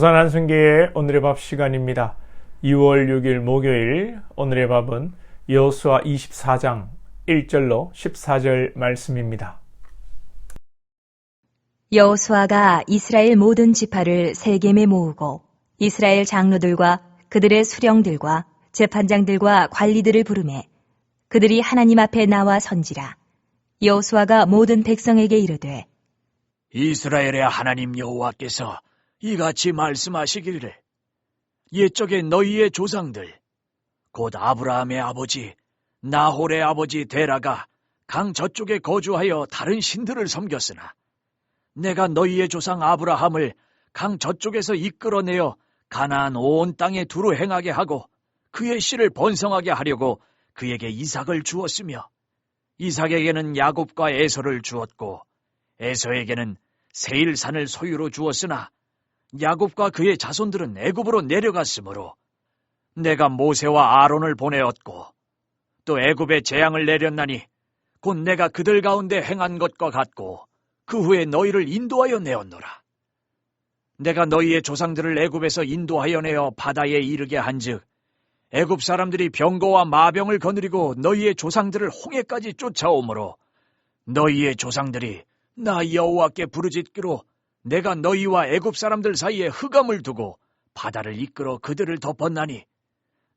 부산 한승계의 오늘의 밥 시간입니다. 2월 6일 목요일 오늘의 밥은 여호수아 24장 1절로 14절 말씀입니다. 여호수아가 이스라엘 모든 지파를 세겜에 모으고 이스라엘 장로들과 그들의 수령들과 재판장들과 관리들을 부르매 그들이 하나님 앞에 나와 선지라 여호수아가 모든 백성에게 이르되 이스라엘의 하나님 여호와께서 이같이 말씀하시기를. 옛적에 너희의 조상들 곧 아브라함의 아버지 나홀의 아버지 데라가 강 저쪽에 거주하여 다른 신들을 섬겼으나 내가 너희의 조상 아브라함을 강 저쪽에서 이끌어내어 가나안 온 땅에 두루 행하게 하고 그의 씨를 번성하게 하려고 그에게 이삭을 주었으며 이삭에게는 야곱과 에서를 주었고 에서에게는 세일산을 소유로 주었으나 야곱과 그의 자손들은 애굽으로 내려갔으므로 내가 모세와 아론을 보내었고 또 애굽에 재앙을 내렸나니 곧 내가 그들 가운데 행한 것과 같고 그 후에 너희를 인도하여 내었노라. 내가 너희의 조상들을 애굽에서 인도하여 내어 바다에 이르게 한즉 애굽 사람들이 병거와 마병을 거느리고 너희의 조상들을 홍해까지 쫓아오므로 너희의 조상들이 나 여호와께 부르짖기로 내가 너희와 애굽 사람들 사이에 흑암을 두고 바다를 이끌어 그들을 덮었나니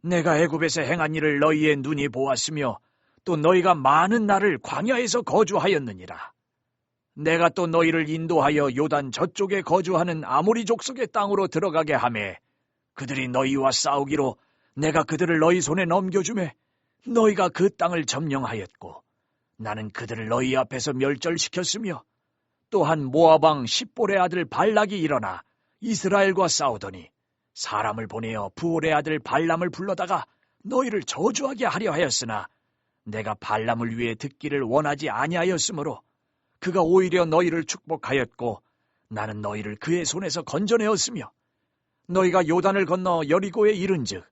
내가 애굽에서 행한 일을 너희의 눈이 보았으며 또 너희가 많은 날을 광야에서 거주하였느니라. 내가 또 너희를 인도하여 요단 저쪽에 거주하는 아모리 족속의 땅으로 들어가게 하매 그들이 너희와 싸우기로 내가 그들을 너희 손에 넘겨주매 너희가 그 땅을 점령하였고 나는 그들을 너희 앞에서 멸절시켰으며 또한 모아방 십볼의 아들 발락이 일어나 이스라엘과 싸우더니 사람을 보내어 부올의 아들 발람을 불러다가 너희를 저주하게 하려 하였으나 내가 발람을 위해 듣기를 원하지 아니하였으므로 그가 오히려 너희를 축복하였고 나는 너희를 그의 손에서 건져내었으며 너희가 요단을 건너 여리고에 이른즉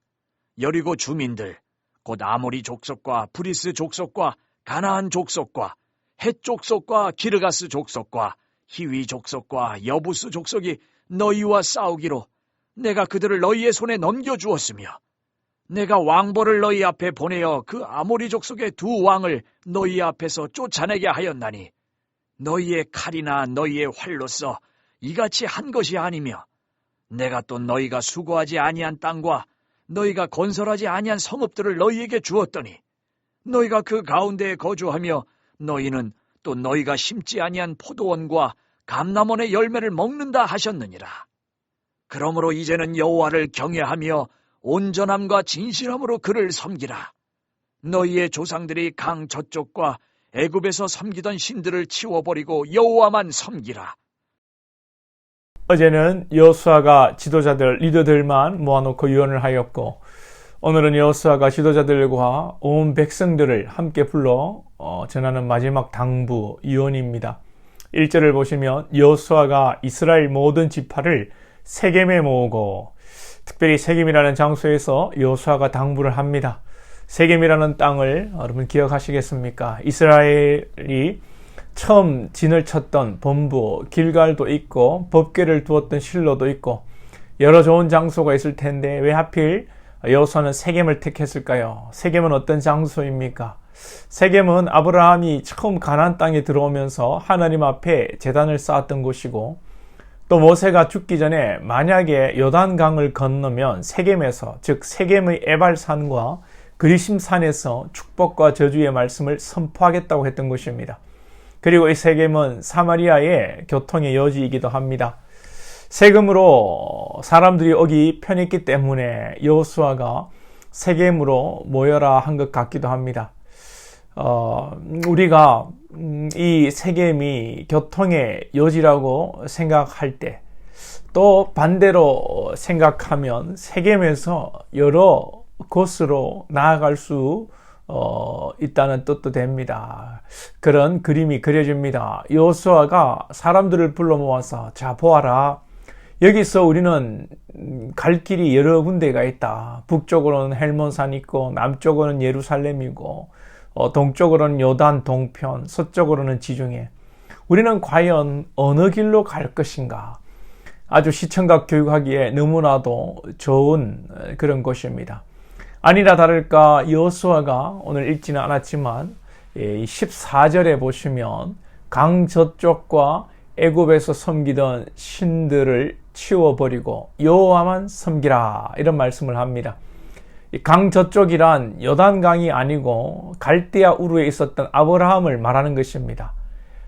여리고 주민들 곧 아모리 족속과 브리스 족속과 가나안 족속과 헷 족속과 기르가스 족속과 히위 족속과 여부스 족속이 너희와 싸우기로 내가 그들을 너희의 손에 넘겨주었으며 내가 왕벌을 너희 앞에 보내어 그 아모리 족속의 두 왕을 너희 앞에서 쫓아내게 하였나니 너희의 칼이나 너희의 활로서 이같이 한 것이 아니며 내가 또 너희가 수고하지 아니한 땅과 너희가 건설하지 아니한 성읍들을 너희에게 주었더니 너희가 그 가운데에 거주하며 너희는 또 너희가 심지 아니한 포도원과 감남원의 열매를 먹는다 하셨느니라. 그러므로 이제는 여호와를 경외하며 온전함과 진실함으로 그를 섬기라. 너희의 조상들이 강 저쪽과 애굽에서 섬기던 신들을 치워버리고 여호와만 섬기라. 어제는 여호수아가 지도자들 리더들만 모아놓고 유언을 하였고 오늘은 여호수아가 지도자들과 온 백성들을 함께 불러 어, 전하는 마지막 당부 유언입니다. 1절을 보시면 여호수아가 이스라엘 모든 지파를 세겜에 모으고 특별히 세겜이라는 장소에서 여호수아가 당부를 합니다. 세겜이라는 땅을 여러분 기억하시겠습니까? 이스라엘이 처음 진을 쳤던 본부 길갈도 있고 법궤를 두었던 실로도 있고 여러 좋은 장소가 있을 텐데 왜 하필 여호수아는 세겜을 택했을까요? 세겜은 어떤 장소입니까? 세겜은 아브라함이 처음 가나안 땅에 들어오면서 하나님 앞에 제단을 쌓았던 곳이고 또 모세가 죽기 전에 만약에 요단강을 건너면 세겜에서 즉 세겜의 에발산과 그리심산에서 축복과 저주의 말씀을 선포하겠다고 했던 것입니다. 그리고 이 세겜은 사마리아의 교통의 여지이기도 합니다. 세금으로 사람들이 오기 편했기 때문에 여호수아가 세겜으로 모여라 한 것 같기도 합니다. 어, 우리가 이 세겜이 교통의 여지라고 생각할 때, 또 반대로 생각하면 세겜에서 여러 곳으로 나아갈 수 어, 있다는 뜻도 됩니다. 그런 그림이 그려집니다. 여호수아가 사람들을 불러 모아서 자 보아라. 여기서 우리는 갈 길이 여러 군데가 있다. 북쪽으로는 헬몬산 있고 남쪽으로는 예루살렘이고 어, 동쪽으로는 요단 동편, 서쪽으로는 지중해. 우리는 과연 어느 길로 갈 것인가? 아주 시청각 교육하기에 너무나도 좋은 그런 곳입니다. 아니라 다를까 여호수아가 오늘 읽지는 않았지만 14절에 보시면 강 저쪽과 애굽에서 섬기던 신들을 치워버리고 여호와만 섬기라 이런 말씀을 합니다. 강 저쪽이란 요단강이 아니고 갈대아 우르에 있었던 아브라함을 말하는 것입니다.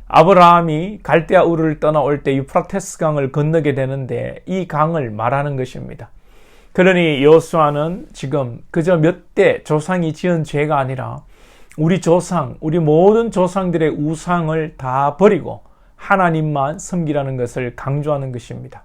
아브라함이 갈대아 우르를 떠나올 때 유프라테스 강을 건너게 되는데 이 강을 말하는 것입니다. 그러니 여호수아는 지금 그저 몇 대 조상이 지은 죄가 아니라 우리 조상, 우리 모든 조상들의 우상을 다 버리고 하나님만 섬기라는 것을 강조하는 것입니다.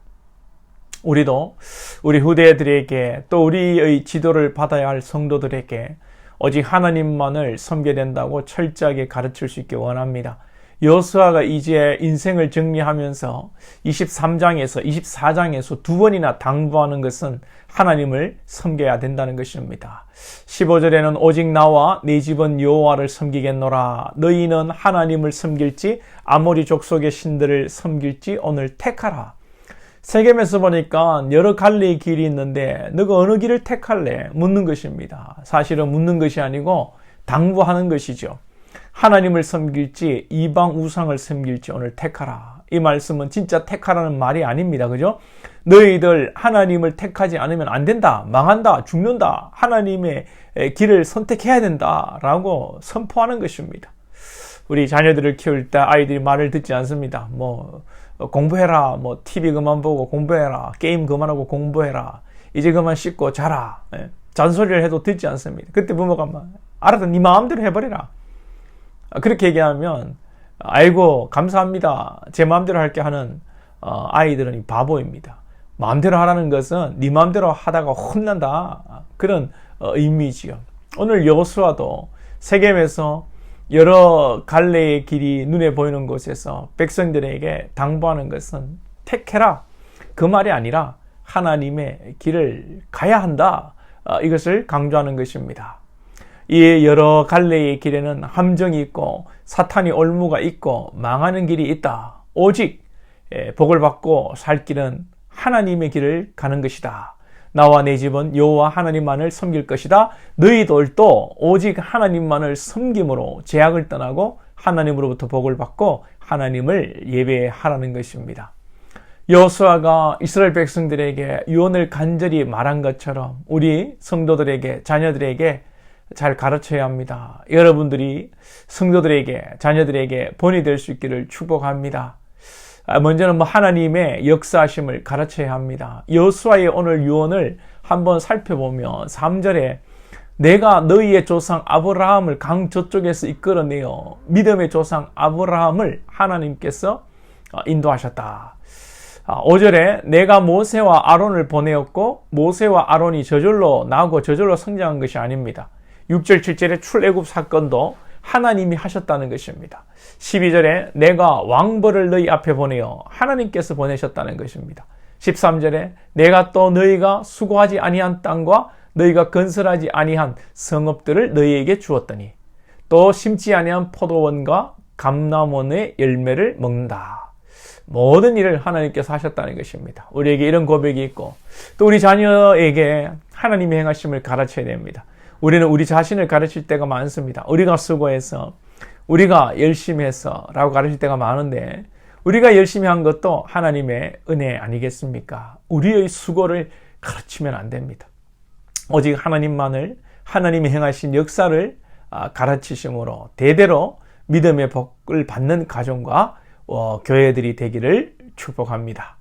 우리도 우리 후대들에게 또 우리의 지도를 받아야 할 성도들에게 오직 하나님만을 섬겨야 된다고 철저하게 가르칠 수 있게 원합니다. 여수아가 이제 인생을 정리하면서 23장에서 24장에서 두 번이나 당부하는 것은 하나님을 섬겨야 된다는 것입니다. 15절에는 오직 나와 네 집은 여호와를 섬기겠노라. 너희는 하나님을 섬길지 아모리 족속의 신들을 섬길지 오늘 택하라. 세겜에서 보니까 여러 갈래의 길이 있는데 너가 어느 길을 택할래? 묻는 것입니다. 사실은 묻는 것이 아니고 당부하는 것이죠. 하나님을 섬길지 이방 우상을 섬길지 오늘 택하라. 이 말씀은 진짜 택하라는 말이 아닙니다. 그죠? 너희들 하나님을 택하지 않으면 안 된다. 망한다. 죽는다. 하나님의 길을 선택해야 된다. 라고 선포하는 것입니다. 우리 자녀들을 키울 때 아이들이 말을 듣지 않습니다. 뭐, 공부해라. 뭐, TV 그만 보고 공부해라. 게임 그만하고 공부해라. 이제 그만 씻고 자라. 예. 잔소리를 해도 듣지 않습니다. 그때 부모가 막, 알아서 네 마음대로 해버리라. 그렇게 얘기하면 아이고 감사합니다. 제 마음대로 할게 하는 어, 아이들은 바보입니다. 마음대로 하라는 것은 네 마음대로 하다가 혼난다 그런 어, 의미지요. 오늘 여호수아도 세겜에서 여러 갈래의 길이 눈에 보이는 곳에서 백성들에게 당부하는 것은 택해라 그 말이 아니라 하나님의 길을 가야 한다 어, 이것을 강조하는 것입니다. 이 여러 갈래의 길에는 함정이 있고 사탄이 올무가 있고 망하는 길이 있다. 오직 예, 복을 받고 살 길은 하나님의 길을 가는 것이다. 나와 내 집은 여호와 하나님만을 섬길 것이다. 너희들도 오직 하나님만을 섬김으로 제약을 떠나고 하나님으로부터 복을 받고 하나님을 예배하라는 것입니다. 여호수아가 이스라엘 백성들에게 유언을 간절히 말한 것처럼 우리 성도들에게 자녀들에게 잘 가르쳐야 합니다. 여러분들이 성도들에게 자녀들에게 본이 될 수 있기를 축복합니다. 아, 먼저는 뭐 하나님의 역사심을 가르쳐야 합니다. 여수아의 오늘 유언을 한번 살펴보면 3절에 내가 너희의 조상 아브라함을 강 저쪽에서 이끌어내어 믿음의 조상 아브라함을 하나님께서 아, 인도하셨다. 5절에 아, 내가 모세와 아론을 보내었고 모세와 아론이 저절로 나고 저절로 성장한 것이 아닙니다. 6절, 7절의 출애굽 사건도 하나님이 하셨다는 것입니다. 12절에 내가 왕벌을 너희 앞에 보내어 하나님께서 보내셨다는 것입니다. 13절에 내가 또 너희가 수고하지 아니한 땅과 너희가 건설하지 아니한 성읍들을 너희에게 주었더니 또 심지 아니한 포도원과 감남원의 열매를 먹는다. 모든 일을 하나님께서 하셨다는 것입니다. 우리에게 이런 고백이 있고 또 우리 자녀에게 하나님의 행하심을 가르쳐야 됩니다. 우리는 우리 자신을 가르칠 때가 많습니다. 우리가 수고해서, 우리가 열심히 해서 라고 가르칠 때가 많은데, 우리가 열심히 한 것도 하나님의 은혜 아니겠습니까? 우리의 수고를 가르치면 안 됩니다. 오직 하나님만을, 하나님이 행하신 역사를 아, 가르치심으로 대대로 믿음의 복을 받는 가정과 어, 교회들이 되기를 축복합니다.